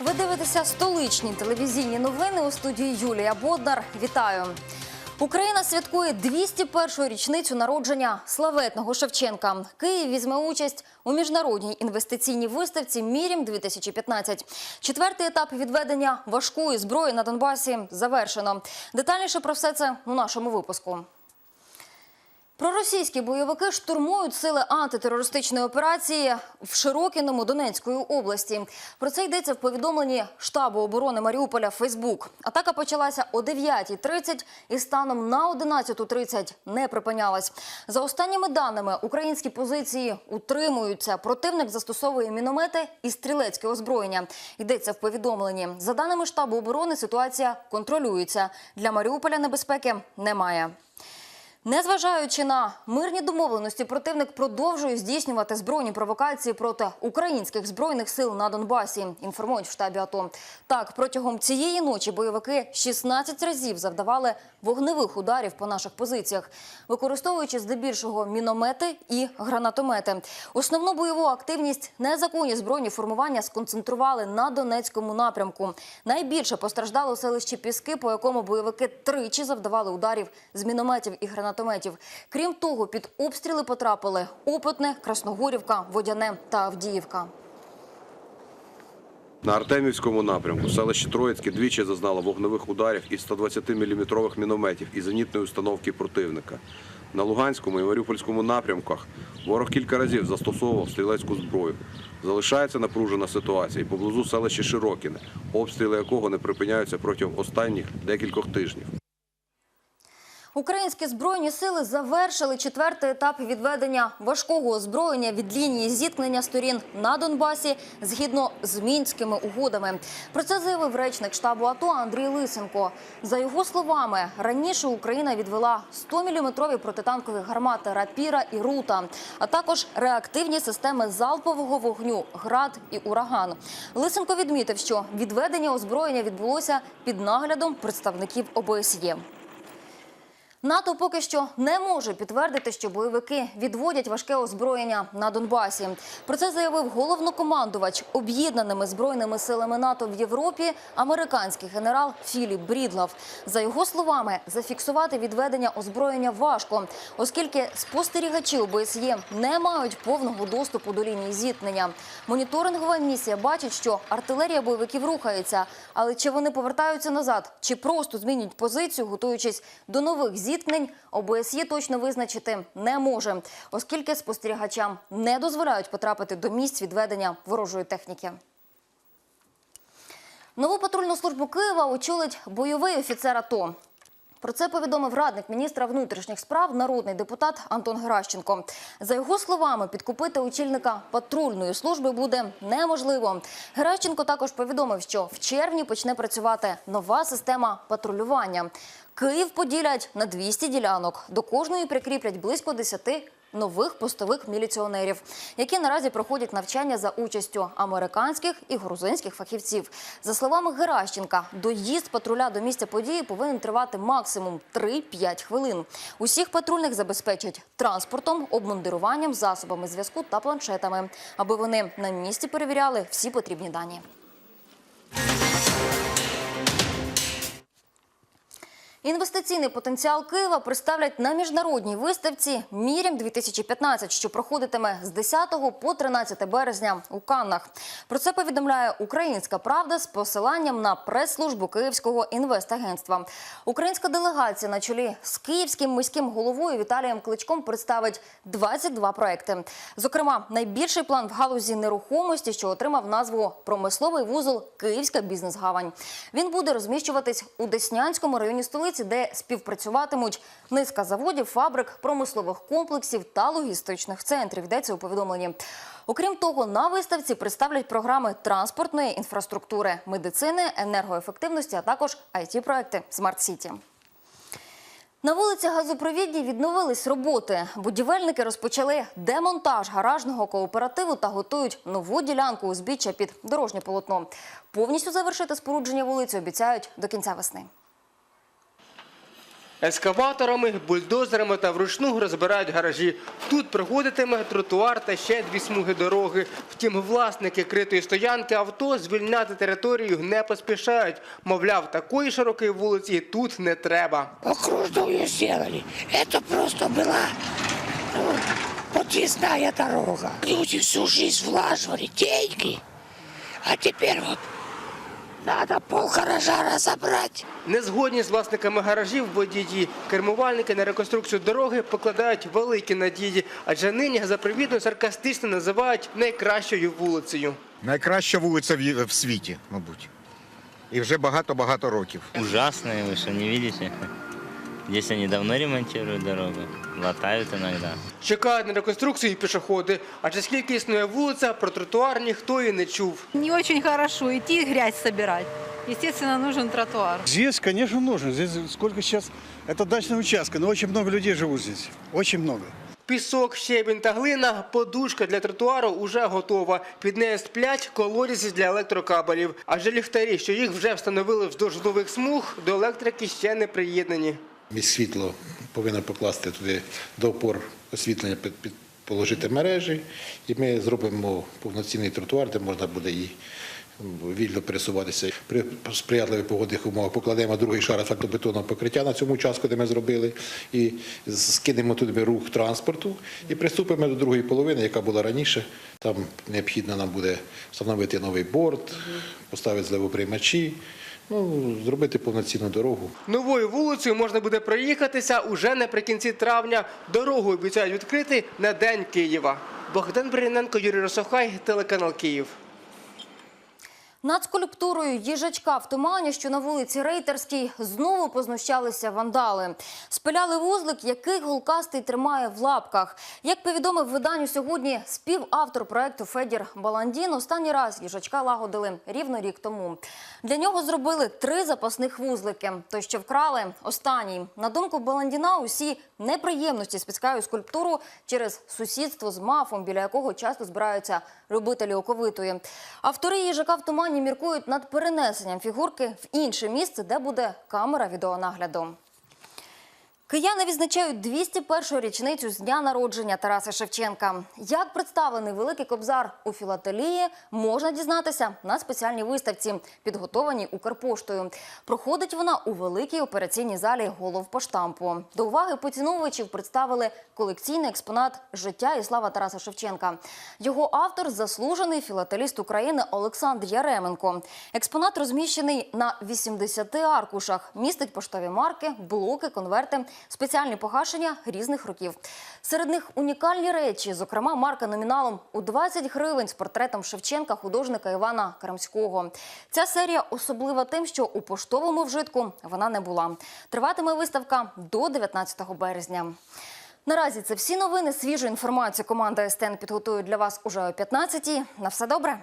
дивитеся столичні телевізійні новини у студії Юлія Боднар. Вітаю. Україна святкує 201-ю річницю народження славетного Шевченка. Київ візьме участь у міжнародній інвестиційній виставці Мірім 2015 Четвертий етап відведення важкої зброї на Донбасі завершено. Детальніше про все це у нашому випуску. Проросійські бойовики штурмують сили антитерористичної операції в Широкіному Донецької області. Про це йдеться в повідомленні штабу оборони Маріуполя Фейсбук. Атака почалася о 9.30 і станом на 11.30 не припинялась. За останніми даними, українські позиції утримуються. Противник застосовує міномети і стрілецьке озброєння. Йдеться в повідомленні. За даними штабу оборони, ситуація контролюється. Для Маріуполя небезпеки немає. Незважаючи на мирні домовленості, противник продовжує здійснювати збройні провокації проти українських збройних сил на Донбасі. Інформують в штабі АТО. Так, протягом цієї ночі бойовики 16 разів завдавали вогневих ударів по наших позиціях, використовуючи здебільшого міномети і гранатомети. Основну бойову активність незаконні збройні формування сконцентрували на Донецькому напрямку. Найбільше постраждало селище Піски, по якому бойовики тричі завдавали ударів з мінометів і гранатометів. Крім того, під обстріли потрапили Опитне, Красногорівка, Водяне та Авдіївка. На Артемівському напрямку селище Троїцьке двічі зазнало вогневих ударів із 120-мм мінометів і зенітної установки противника. На Луганському і Маріупольському напрямках ворог кілька разів застосовував стрілецьку зброю. Залишається напружена ситуація і поблизу селища Широкіне, обстріли якого не припиняються протягом останніх декількох тижнів. Українські збройні сили завершили четвертий етап відведення важкого озброєння від лінії зіткнення сторін на Донбасі згідно з мінськими угодами. Про це заявив речник штабу АТО Андрій Лисенко. За його словами, раніше Україна відвела 100-мм протитанкові гармати Рапіра і Рута, а також реактивні системи залпового вогню Град і Ураган. Лисенко відмітив, що відведення озброєння відбулося під наглядом представників ОБСЄ. НАТО поки що не може підтвердити, що бойовики відводять важке озброєння на Донбасі. Про це заявив головнокомандувач об'єднаними збройними силами НАТО в Європі, американський генерал Філіп Брідлов. За його словами, зафіксувати відведення озброєння важко, оскільки спостерігачі ОБСЄ не мають повного доступу до лінії зіткнення. Моніторингова місія бачить, що артилерія бойовиків рухається, але чи вони повертаються назад, чи просто змінюють позицію, готуючись до нових зіткнень, ОБСЄ точно визначити не може, оскільки спостерігачам не дозволяють потрапити до місць відведення ворожої техніки. Нову патрульну службу Києва очолить бойовий офіцер АТО. Про це повідомив радник міністра внутрішніх справ, народний депутат Антон Геращенко. За його словами, підкупити очільника патрульної служби буде неможливо. Геращенко також повідомив, що в червні почне працювати нова система патрулювання. Київ поділять на 200 ділянок. До кожної прикріплять близько 10 нових постових міліціонерів, які наразі проходять навчання за участю американських і грузинських фахівців. За словами Геращенка, доїзд патруля до місця події повинен тривати максимум 3-5 хвилин. Усіх патрульних забезпечать транспортом, обмундируванням, засобами зв'язку та планшетами, аби вони на місці перевіряли всі потрібні дані. Інвестиційний потенціал Києва представлять на міжнародній виставці Мірім 2015 що проходитиме з 10 по 13 березня у Каннах. Про це повідомляє Українська Правда з посиланням на прес-службу Київського інвестагентства. Українська делегація на чолі з київським міським головою Віталієм Кличком представить 22 проекти. Зокрема, найбільший план в галузі нерухомості, що отримав назву Промисловий вузол Київська бізнес-гавань. Він буде розміщуватись у Деснянському районі столиці, де співпрацюватимуть низка заводів, фабрик, промислових комплексів та логістичних центрів. Йдеться у повідомленні. Окрім того, на виставці представлять програми транспортної інфраструктури, медицини, енергоефективності, а також it проекти Смарт Сіті. На вулиці Газопровідній відновились роботи. Будівельники розпочали демонтаж гаражного кооперативу та готують нову ділянку узбіччя під дорожнє полотно. Повністю завершити спорудження вулиці обіцяють до кінця весни. Ескаваторами, бульдозерами та вручну розбирають гаражі. Тут проходитиме тротуар та ще дві смуги дороги. Втім, власники критої стоянки авто звільняти територію не поспішають. Мовляв, такої широкої вулиці тут не треба. окружную сделали. Это просто была ну, подъездная дорога. Люди всю жизнь влаживали деньги, а теперь вот надо пол гаража розібрати. Не згодні з власниками гаражів водії. Кермувальники на реконструкцію дороги покладають великі надії, адже нині запривітно саркастично називають найкращою вулицею. Найкраща вулиця в, в світі, мабуть. І вже багато-багато років. Ужасные, ви що не видите? Здесь они давно ремонтируют дорогу, латают иногда. Чекають на реконструкцію пішоходи, адже скільки існує вулиця, про тротуар ніхто і не чув. Не очень хорошо идти грязь собирать. Естественно, нужен тротуар. Здесь, конечно, нужен. Здесь сколько сейчас... Это дачный участок, но очень много людей живут здесь. Очень много. Пісок, щебінь та глина, подушка для тротуару уже готова. Під нею сплять колодязі для електрокабелів. Адже ліхтарі, що їх вже встановили вздовж житлових смуг, до електрики ще не приєднані. Міськсвітло повинно покласти туди до опор освітлення, під- положити мережі, і ми зробимо повноцінний тротуар, де можна буде і вільно пересуватися. При сприятливих погодних умовах покладемо другий шар асфальтобетонного покриття на цьому участку, де ми зробили, і скинемо туди рух транспорту і приступимо до другої половини, яка була раніше. Там необхідно нам буде встановити новий борт, поставити зливоприймачі, ну, зробити повноцінну дорогу. Новою вулицею можна буде проїхатися уже наприкінці травня. Дорогу обіцяють відкрити на День Києва. Богдан Бриненко, Юрій Росохай, телеканал Київ. Над скульптурою їжачка в тумані, що на вулиці Рейтерській, знову познущалися вандали. Спиляли вузлик, який гулкастий тримає в лапках. Як повідомив виданню сьогодні співавтор проекту Федір Баландін, останній раз їжачка лагодили рівно рік тому. Для нього зробили три запасних вузлики. Той, що вкрали, останній. На думку Баландіна, усі неприємності спіскають скульптуру через сусідство з мафом, біля якого часто збираються любителі оковитої. Автори їжака в тумані міркують над перенесенням фігурки в інше місце, де буде камера відеонагляду. Кияни відзначають 201-ю річницю з дня народження Тараса Шевченка. Як представлений великий кобзар у філателії, можна дізнатися на спеціальній виставці, підготованій Укрпоштою. Проходить вона у великій операційній залі головпоштампу. До уваги поціновувачів представили колекційний експонат життя і слава Тараса Шевченка. Його автор заслужений філателіст України Олександр Яременко. Експонат розміщений на 80 аркушах. Містить поштові марки, блоки, конверти, спеціальні погашення різних років. Серед них унікальні речі, зокрема, марка номіналом у 20 гривень з портретом Шевченка художника Івана Крамського. Ця серія особлива тим, що у поштовому вжитку вона не була. Триватиме виставка до 19 березня. Наразі це всі новини. Свіжу інформацію команда СТН підготує для вас уже о 15-й. На все добре.